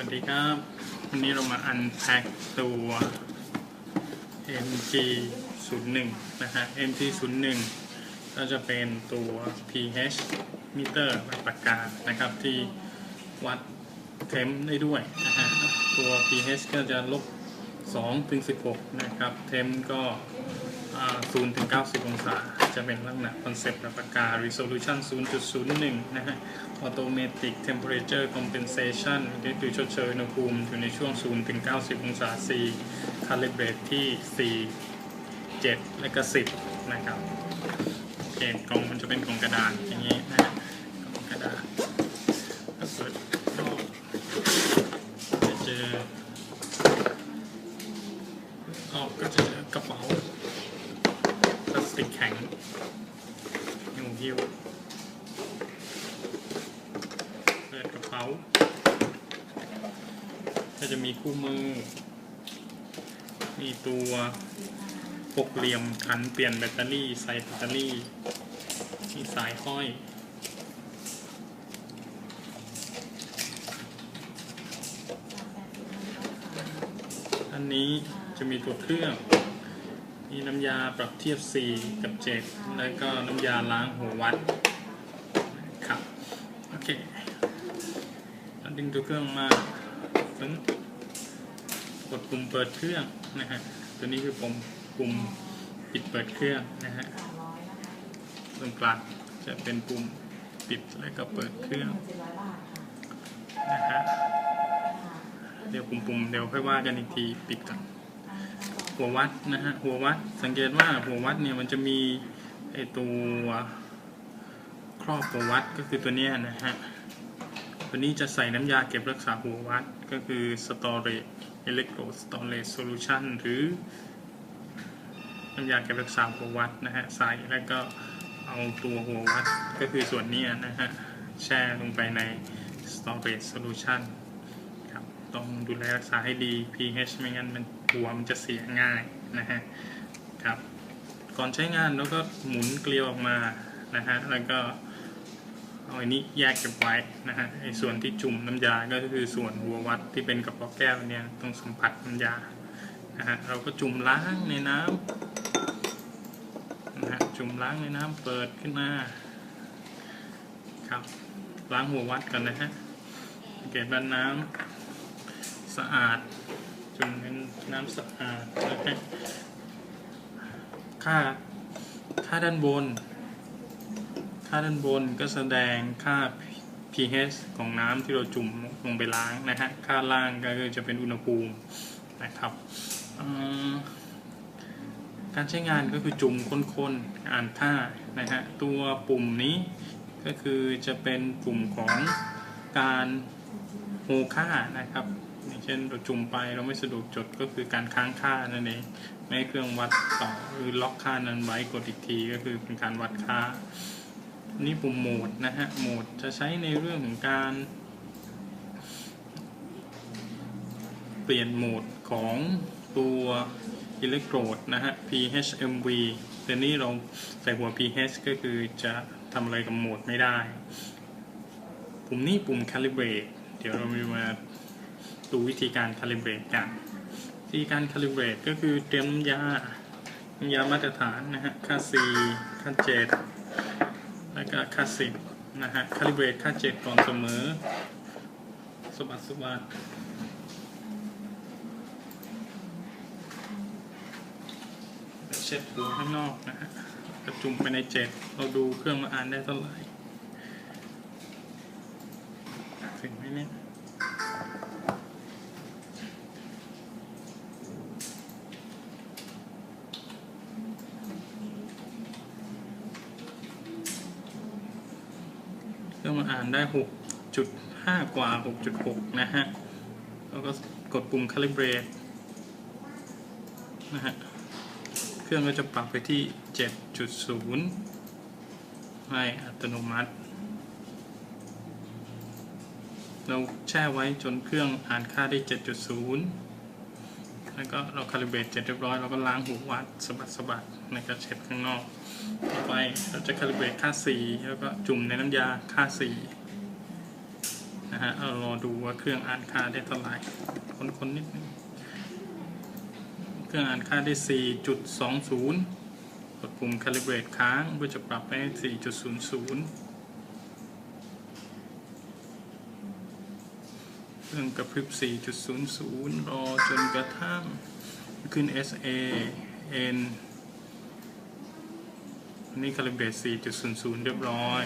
วัสดีครับ วันนี้เรามาอันแพ็คตัว MG 0 1นะฮะ MG 0 1ก็จะเป็นตัว pH มิเตอร์แบบปากกานะครับที่วัดเทมได้ด้วยนะฮะตัว pH ก็จะลบ2ถึง16 นะครับ เทมก็ 0ถึง90 องศา จะเป็นลักษณะคอนเซ็ปต์แบบปากกา resolution 0.01 นะฮะ automatic temperature compensation ก็คือชดเชยอุณหภูมิอยู่ในช่วง 0 ถึง 90 องศา C calibrate ที่ 4 7 และก็ 10 นะครับ โอเค กล่องมันจะเป็นกล่องกระดาษอย่างนี้นะฮะกล่องกระดาษถ้าเปิดนอกจะเจอออกก็จะเจอกระเป๋า ติกแข็งหิ้วหิ้วเปิดกระเป๋าก็จะมีคู่มือ มีตัวหกเหลี่ยมขันเปลี่ยนแบตเตอรี่ใส่แบตเตอรี่ มีสายห้อยอันนี้จะมีตัวเครื่อง มีน้ำยาปรับเทียบ 4 กับ 7 แล้วก็น้ำยาล้างหัววัดครับ โอเคดึงตัวเครื่องมาถึงกดปุ่มเปิดเครื่องนะฮะ ตัวนี้คือปุ่มปุ่มปิดเปิดเครื่องนะฮะตรงกลางจะเป็นปุ่มปิดแล้วก็เปิดเครื่องนะฮะ เดี๋ยวปุ่มๆเดี๋ยวค่อยว่ากันอีกทีปิดก่อน หัววัดนะฮะหัววัดสังเกตว่าหัววัดเนี่ยมันจะมีไอตัวครอบหัววัดก็คือตัวเนี้ยนะฮะตัวนี้จะใส่น้ำยาเก็บรักษาหัววัดก็คือ storage electro storage solution หรือน้ำยาเก็บรักษาหัววัดนะฮะใส่แล้วก็เอาตัวหัววัดก็คือส่วนนี้นะฮะแช่ลงไปใน storage solution ครับต้องดูแลรักษาให้ดี pH ไม่งั้นมัน หัวมันจะเสียง่ายนะฮะครับก่อนใช้งานเราก็หมุนเกลียวออกมานะฮะแล้วก็เอาอันนี้แยกเก็บไว้นะฮะไอ้ส่วนที่จุ่มน้ำยาก็คือส่วนหัววัดที่เป็นกระป๋องแก้วเนี่ยต้องสัมผัสน้ำยานะฮะเราก็จุ่มล้างในน้ำนะฮะจุ่มล้างในน้ำเปิดขึ้นมาครับล้างหัววัดก่อนนะฮะเกตว่าน้ำสะอาด จุ่มเป็นน้ำสะอาดนะฮะค่า ค่าด้านบน ค่าด้านบนก็แสดงค่า pH ของน้ำที่เราจุ่มลงไปล้างนะฮะ ค่าล่างก็คือจะเป็นอุณหภูมินะครับ การใช้งานก็คือจุ่มค้นๆ อ่านค่านะฮะ ตัวปุ่มนี้ก็คือจะเป็นปุ่มของการโฮค่านะครับ ช่นเราจุ่มไปเราไม่สะดวกจดก็คือการค้างค่านั่นเองไม่ให้เครื่องวัดต่อหรือล็อกค่านั้นไว้กดอีกทีก็คือเป็นการวัดค่า นี่ปุ่มโหมดนะฮะโหมดจะใช้ในเรื่องของการ เปลี่ยนโหมดของตัวอิเล็กโทรดนะฮะ PHMV แต่นี่เราใส่หัว pH ก็คือจะทำอะไรกับโหมดไม่ได้ ปุ่มนี้ปุ่ม calibrate เดี๋ยวเรามา ดูวิธีการ calibrate กันวิธีการ calibrate ก็คือเตรียมยา ยามาตรฐานนะฮะ ค่า C ค่า 7 แล้วก็ค่า 10 นะฮะ calibrate ค่า 7 ก่อนเสมอ สบัดสบัดเช็ดหัวข้างนอกนะฮะกระจุมไปใน 7 เราดูเครื่องมาอ่านได้เท่าไหร่ถึงไหมเนี่ย เครื่องมาอ่านได้ 6.5 กว่า 6.6 นะฮะ แล้วก็กดปุ่ม calibrate นะฮะ เครื่องก็จะปรับไปที่ 7.0 ให้อัตโนมัติ เราแช่ไว้จนเครื่องอ่านค่าได้ 7.0 แล้วก็เราคาลิเบรตเสร็จเรียบร้อยเราก็ล้างหูวัดสะบัดสะบัดในกระเช็ดข้างนอก ต่อไปเราจะคาลิเบรตค่า4แล้วก็จุ่มในน้ำยาค่า4นะนะฮะเอารอดูว่าเครื่องอ่านค่าได้เท่าไหร่คนๆนนิดนึงเครื่องอ่านค่าได้ 4.20 กดปุ่ม calibrate ค้างเพื่อจะปรับไปให้4.00 เครื่อ งกระพริบ 4.00 รอจนกระทั่งขึ้น SA N นนี้ calibrate 4.00 เรียบร้อย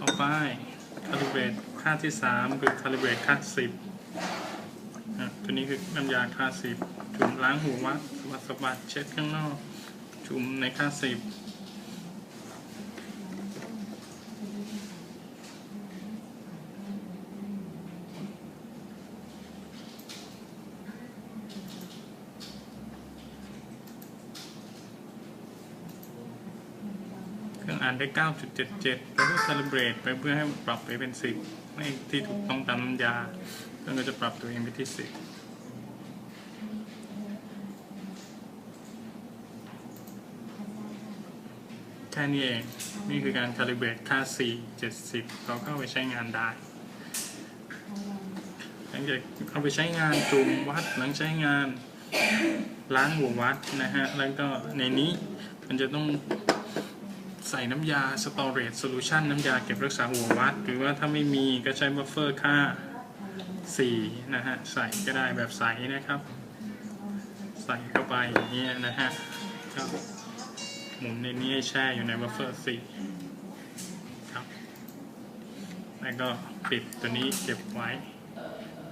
ต่อไป calibrate ค่าที่ 3 คือ calibrate ค่า 10อะตัวนี้คือน้ำยาค่า 10 จุ่มล้างหัววัดสบัดสะบัดเช็ดข้างนอก จุ่มในค่า 10 อ่านได้ 9.77แล้วก็ calibrate ไปเพื่อให้ปรับไปเป็น 10ให้ที่ถูกต้องตามน้ำยาเครื่องก็จะปรับตัวเองไปที่ 10แค่นี้เอง นี่คือการ calibrate ค่า 4 70 เราก็เอาไปใช้งานได้ หลังจากเอาไปใช้งานจุ่มวัด หลังใช้งานล้างหัววัดนะฮะ แล้วก็ในนี้มันจะต้อง ใส่น้ำยา storage solution น้ำยาเก็บรักษาหัววัด หรือว่าถ้าไม่มีก็ใช้บัฟเฟอร์ค่า 4 นะฮะ ใส่ก็ได้แบบใสนะครับ ใส่เข้าไปอย่างนี้นะฮะก็หมุนในนี้ให้แช่อยู่ในบัฟเฟอร์4ครับ แล้วก็ปิดตัวนี้เก็บไว้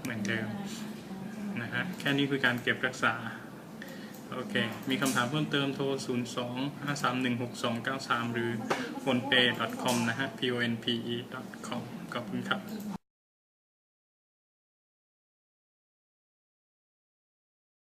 เหมือนเดิมนะฮะ แค่นี้คือการเก็บรักษา โอเค มีคำถามเพิ่มเติมโทร 0 2 5 3 1 6 2 9 3 หรือ p h o n e p a y c o m นะฮะ p o n p e com ขอบคุณครับ